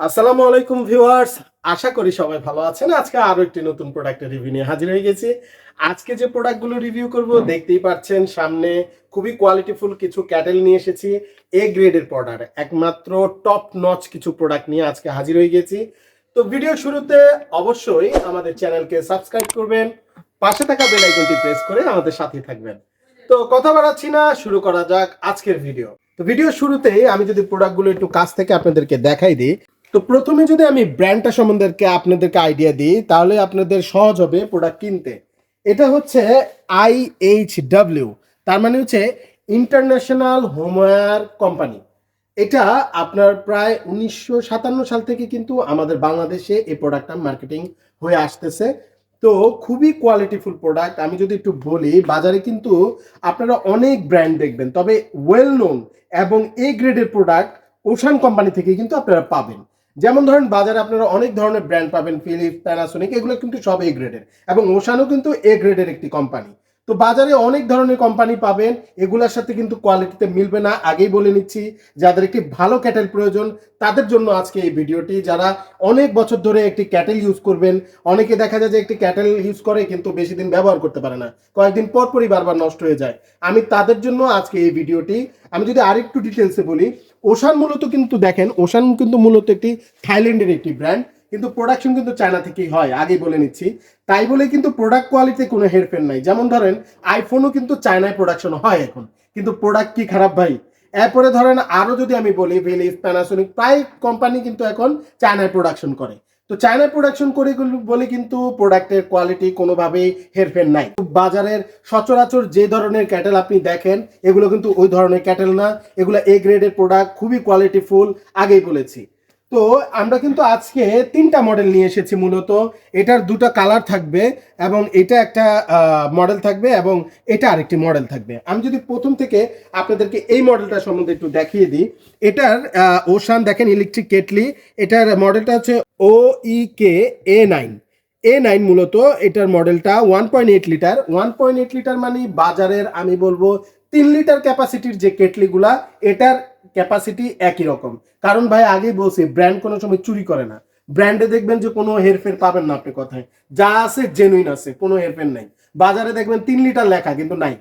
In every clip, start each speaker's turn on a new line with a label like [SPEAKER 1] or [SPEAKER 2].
[SPEAKER 1] আসসালামু আলাইকুম ভিউয়ার্স। আশা করি সবাই ভালো আছেন। আজকে আরও একটি নতুন প্রোডাক্টের রিভিউ নিয়ে হাজির হয়ে গেছি। আজকে যে প্রোডাক্টগুলো রিভিউ করব দেখতেই পাচ্ছেন সামনে খুবই কোয়ালিটিফুল কিছু ক্যাটেল নিয়ে এসেছি। এ গ্রেডের প্রোডাক্ট একমাত্র টপ নচ কিছু প্রোডাক্ট নিয়ে আজকে হাজির হয়ে গেছি। তো ভিডিও শুরুতে অবশ্যই আমাদের চ্যানেলকে সাবস্ক্রাইব করবেন পাশে থাকা বেল আইকনটি প্রেস করে আমাদের সাথে থাকবেন। তো কথা বাড়াচ্ছি না শুরু করা যাক আজকের ভিডিও তো ভিডিও শুরুতেই আমি যদি প্রোডাক্টগুলো একটু কাছ থেকে আপনাদেরকে দেখাই দিই তো প্রথমে যদি আমি ব্র্যান্ডটা সম্বন্ধে আপনাদেরকে আইডিয়া দিই, তাহলে আপনাদের সহজ হবে প্রোডাক্ট কিনতে। এটা হচ্ছে আই এইচ ডাব্লিউ তার মানে হচ্ছে ইন্টারন্যাশনাল হোমওয়্যার কোম্পানি এটা আপনার প্রায় উনিশশো সাতান্ন সাল থেকে কিন্তু আমাদের বাংলাদেশে এই প্রোডাক্টটা মার্কেটিং হয়ে আসতেছে। তো খুবই কোয়ালিটিফুল প্রোডাক্ট আমি যদি একটু বলি, বাজারে কিন্তু আপনারা অনেক ব্র্যান্ড দেখবেন, তবে ওয়েল নোন এবং এ গ্রেডের প্রোডাক্ট ওশান কোম্পানি থেকে কিন্তু আপনারা পাবেন। যেমন ধরেন বাজারে আপনারা অনেক ধরনের ব্র্যান্ড পাবেন ফিলিপ প্যানাসোনিক এগুলো কিন্তু সব এ গ্রেডের এবং ওশানও কিন্তু এ গ্রেডের একটি কোম্পানি তো বাজারে অনেক ধরনের কোম্পানি পাবেন, এগুলোর সাথে কিন্তু কোয়ালিটিতে মিলবে না। আগেই বলে নিচ্ছি, যাদের একটি ভালো ক্যাটেল প্রয়োজন, তাদের জন্য আজকে এই ভিডিওটি। যারা অনেক বছর ধরে একটি ক্যাটেল ইউজ করবেন, অনেকে দেখা যায় যে একটি ক্যাটেল ইউজ করে কিন্তু বেশি দিন ব্যবহার করতে পারে না। কয়েকদিন পর পরই বারবার নষ্ট হয়ে যায়। আমি তাদের জন্য আজকে এই ভিডিওটি, আমি যদি আরেকটু ডিটেলসে বলি ওশান মূলত কিন্তু দেখেন ওশান কিন্তু মূলত একটি থাইল্যান্ডের একটি ব্র্যান্ড কিন্তু প্রোডাকশন কিন্তু চায়না থেকেই হয়, আগেই বলে নিচ্ছি। তাই বলে কিন্তু প্রোডাক্ট কোয়ালিটিতে কোনো হেরফের নাই। যেমন ধরেন আইফোনও কিন্তু চায়নায় প্রোডাকশন হয় এখন, কিন্তু প্রোডাক্ট কি খারাপ ভাই? এরপরে ধরেন আরও যদি আমি বলি ভেলিস প্যানাসোনিক প্রায় কোম্পানি কিন্তু এখন চায়নায় প্রোডাকশন করে। তো চায়নার প্রোডাকশন করে বলে কিন্তু প্রোডাক্টের কোয়ালিটি কোনোভাবেই হেরফের নাই। বাজারের সচরাচর যে ধরনের ক্যাটেল আপনি দেখেন, এগুলো কিন্তু ওই ধরনের ক্যাটেল না, এগুলো এ গ্রেডের প্রোডাক্ট খুবই কোয়ালিটিফুল আগেই বলেছি। তো আমরা কিন্তু আজকে তিনটা মডেল নিয়ে এসেছি মূলত। এটার দুটো কালার থাকবে এবং এটা একটা মডেল থাকবে এবং এটা আরেকটি মডেল থাকবে। আমি যদি প্রথম থেকে আপনাদেরকে এই মডেলটা সম্বন্ধে একটু দেখিয়ে দিই। এটার ওশান দেখেন ইলেকট্রিক কেটলি এটার মডেলটা হচ্ছে ও ই কে এ নাইন এ নাইন মূলত এটার মডেলটা one point eight litre one point eight litre মানে বাজারের, আমি বলব, তিন লিটার ক্যাপাসিটির যে কেটলিগুলা এটার ক্যাপাসিটি একই রকম। কারণ ভাই, আগেই বলছি ব্র্যান্ড কোনো সময় চুরি করে না। ব্র্যান্ডে দেখবেন যে কোনো হেরফের পাবেন না আপনি কথায়। যা আছে জেনুইন আছে, কোনো হেরফের নাই। বাজারে দেখবেন তিন লিটার লেখা, কিন্তু নাই।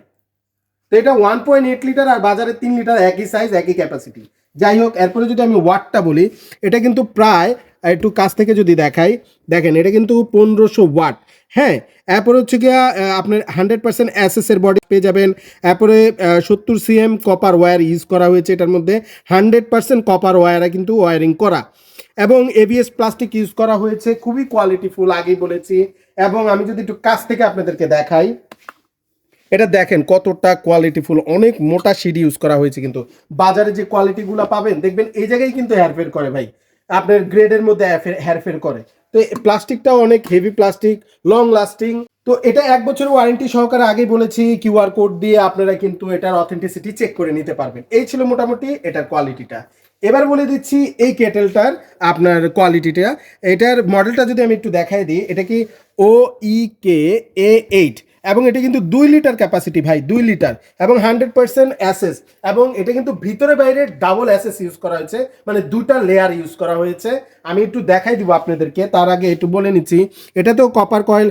[SPEAKER 1] তো এটা ওয়ান পয়েন্ট এইট লিটার আর বাজারে তিন লিটার একই সাইজ একই ক্যাপাসিটি যাই হোক, এরপরে যদি আমি ওয়াটটা বলি, এটা কিন্তু প্রায় একটু কাছ থেকে যদি দেখাই, দেখেন এটা কিন্তু পনেরোশো ওয়াট। হ্যাঁ এরপরে হচ্ছে গিয়া আপনার হান্ড্রেড পার্সেন্ট অ্যাসেসের বডি পেয়ে যাবেন। এরপরে সত্তর সিএম কপার ওয়্যার ইউজ করা হয়েছে এটার মধ্যে। হান্ড্রেড পার্সেন্ট কপার ওয়্যারে কিন্তু ওয়ারিং করা। এবং এবিএস প্লাস্টিক ইউজ করা হয়েছে, খুবই কোয়ালিটিফুল আগেই বলেছি। এবং আমি যদি একটু কাছ থেকে আপনাদেরকে দেখাই, এটা দেখেন কতটা কোয়ালিটিফুল অনেক মোটা সিডি ইউজ করা হয়েছে কিন্তু। বাজারে যে কোয়ালিটিগুলো পাবেন, দেখবেন এই জায়গায় কিন্তু হেয়ারফের করে ভাই। আপনার গ্রেডের মধ্যে হেয়ারফের করে। তো প্লাস্টিকটাও অনেক হেভি প্লাস্টিক লং লাস্টিং তো এটা এক বছরের ওয়ারেন্টি সহকারে আগেই বলেছি কিউআর কোড দিয়ে আপনারা কিন্তু এটার অথেন্টিসিটি চেক করে নিতে পারবেন। এই ছিল মোটামুটি এটার কোয়ালিটিটা এবার বলে দিচ্ছি এই কেটেলটার আপনার কোয়ালিটিটা এটার মডেলটা যদি আমি একটু দেখাই দিই, এটা কি ও ই কে এ এইট এবং এটা কিন্তু দুই লিটার ক্যাপাসিটি ভাই, দুই লিটার। এবং হান্ড্রেড পার্সেন্ট অ্যাসেস এবং এটা কিন্তু ভিতরে বাইরে ডাবল অ্যাসেস ইউজ করা হয়েছে। মানে দুটা লেয়ার ইউজ করা হয়েছে। আমি একটু দেখাই দিব আপনাদেরকে। তার আগে একটু বলে নিচ্ছি। এটাতেও copper coil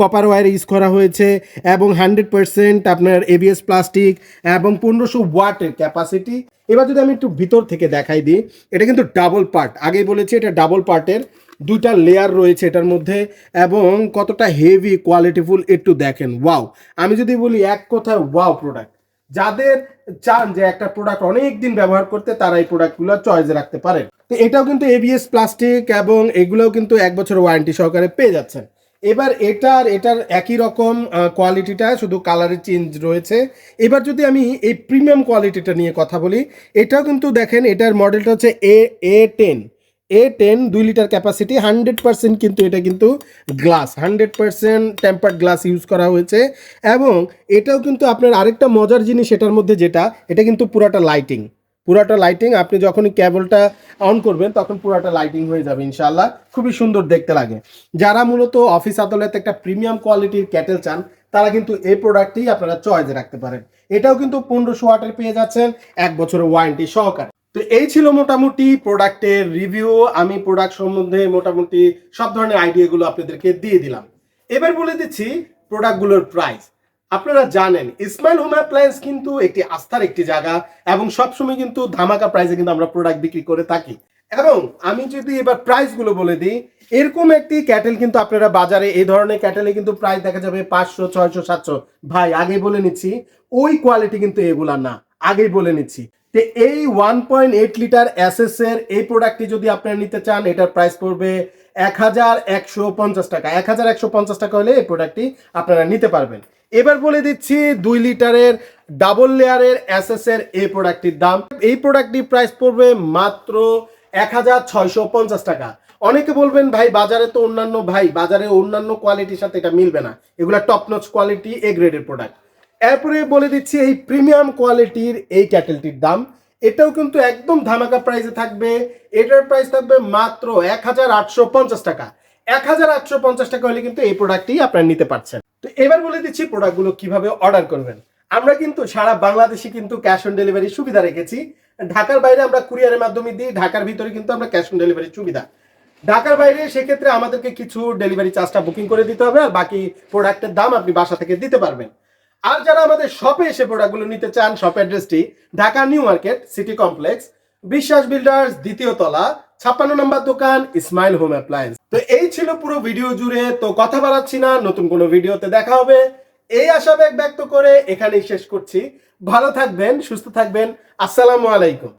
[SPEAKER 1] copper wire use করা হয়েছে। এবং হান্ড্রেড পার্সেন্ট আপনার এবিএস প্লাস্টিক এবং পনেরোশো ওয়াটের ক্যাপাসিটি এবার যদি আমি একটু ভিতর থেকে দেখাই দিই, এটা কিন্তু ডাবল পার্ট আগেই বলেছি, এটা ডাবল পার্টের দুইটা লেয়ার রয়েছে এটার মধ্যে এবং কতটা হেভি কোয়ালিটিফুল একটু দেখেন। ওয়াও আমি যদি বলি এক কথায় ওয়াও প্রোডাক্ট যাদের চান যে একটা প্রোডাক্ট অনেক দিন ব্যবহার করতে, তারা এই প্রোডাক্টগুলো চয়েসে রাখতে পারেন। তো এটাও কিন্তু এবিএস প্লাস্টিক এবং এগুলোও কিন্তু এক বছর ওয়ারেন্টি সহকারে পেয়ে যাচ্ছেন। এবার এটার এটার একই রকম কোয়ালিটিটা শুধু কালারের চেঞ্জ রয়েছে। এবার যদি আমি এই প্রিমিয়াম কোয়ালিটিটা নিয়ে কথা বলি, এটাও কিন্তু দেখেন, এটার মডেলটা হচ্ছে A A ten A ten দুই লিটার ক্যাপাসিটি হান্ড্রেড পার্সেন্ট কিন্তু এটা কিন্তু glass hundred percent tempered glass use করা হয়েছে। এবং এটাও কিন্তু আপনার আরেকটা মজার জিনিস এটার মধ্যে যেটা, এটা কিন্তু পুরাটা লাইটিং পুরাটা লাইটিং আপনি যখনই কেবলটা অন করবেন, তখন পুরাটা লাইটিং হয়ে যাবে ইনশাল্লাহ খুবই সুন্দর দেখতে লাগে। যারা মূলত অফিস আদালতে একটা প্রিমিয়াম কোয়ালিটির ক্যাটেল চান, তারা কিন্তু এই প্রোডাক্টটি আপনারা চয়েসে রাখতে পারেন। এটাও কিন্তু পনেরোশো ওয়াটের পেয়ে যাচ্ছেন, এক বছরের ওয়ারেন্টি সহকারে। তো এই ছিল মোটামুটি প্রোডাক্টের রিভিউ। আমি প্রোডাক্ট সম্বন্ধে মোটামুটি সব ধরনের আইডিয়াগুলো আপনাদেরকে দিয়ে দিলাম। এবার বলে দিচ্ছি প্রোডাক্টগুলোর প্রাইস। আপনারা জানেন ইসমাইল হোম অ্যাপ্লায়েন্স কিন্তু একটি আস্থার একটি জায়গা এবং সবসময় কিন্তু ধামাকা প্রাইসে কিন্তু আমরা প্রোডাক্ট বিক্রি করে থাকি। এবং আমি যদি এবার প্রাইসগুলো বলে দিই, এরকম একটি ক্যাটেল কিন্তু আপনারা বাজারে, এই ধরনের ক্যাটেলে কিন্তু প্রাইস দেখা যাবে পাঁচশো, ছয়শো, সাতশো। ভাই আগে বলে নিচ্ছি, ওই কোয়ালিটি কিন্তু এগুলা না। আগেই বলে নিচ্ছি। তো এই ওয়ান পয়েন্ট এইট লিটার এর এই প্রোডাক্টটি যদি আপনারা নিতে চান, এটার প্রাইস পড়বে এক হাজার একশো পঞ্চাশ টাকা। এক হাজার একশো পঞ্চাশ টাকা হলে এই প্রোডাক্টটি আপনারা নিতে পারবেন। এবার বলে দিচ্ছি দুই লিটারের ডাবল লেয়ারের এর এই প্রোডাক্টটির দাম। এই প্রোডাক্টটির প্রাইস পড়বে মাত্র এক হাজার ছয়শো পঞ্চাশ টাকা। অনেকে বলবেন, ভাই, বাজারে তো অন্যান্য, ভাই, বাজারে অন্যান্য কোয়ালিটির সাথে এটা মিলবে না। এগুলা টপ নচ কোয়ালিটি এ গ্রেডের প্রোডাক্ট এরপরে বলে দিচ্ছি এই প্রিমিয়াম কোয়ালিটির এই ক্যাটেলটির দাম। এটাও কিন্তু একদম ধামাকা প্রাইসে থাকবে। এটার প্রাইস থাকবে মাত্র এক হাজার আটশো পঞ্চাশ টাকা। এক হাজার আটশো পঞ্চাশ টাকা হলে কিন্তু এই প্রোডাক্টটি আপনারা নিতে পারছেন। তো এবার বলে দিচ্ছি প্রোডাক্টগুলো কীভাবে অর্ডার করবেন। আমরা কিন্তু সারা বাংলাদেশে কিন্তু ক্যাশ অন ডেলিভারি সুবিধা রেখেছি। ঢাকার বাইরে আমরা কুরিয়ারের মাধ্যমে দিই, ঢাকার ভিতরে কিন্তু আমরা ক্যাশ অন ডেলিভারি সুবিধা। ঢাকার বাইরে সেক্ষেত্রে আমাদেরকে কিছু ডেলিভারি চার্জটা বুকিং করে দিতে হবে আর বাকি প্রোডাক্টের দাম আপনি বাসা থেকে দিতে পারবেন। আর যারা আমাদের শপে এসে প্রোডাক্টগুলো নিতে চান শপ অ্যাড্রেসটি Dhaka new market city complex Biswas builders দ্বিতীয় তলা, ছাপ্পান্ন নম্বর দোকান ইসমাইল হোম অ্যাপ্লায়েন্স তো এই ছিল পুরো ভিডিও জুড়ে, তো কথা বাড়াচ্ছি না, নতুন কোনো ভিডিওতে দেখা হবে। এই আশা ব্যক্ত করে এখানেই শেষ করছি। ভালো থাকবেন, সুস্থ থাকবেন, আসসালামু আলাইকুম।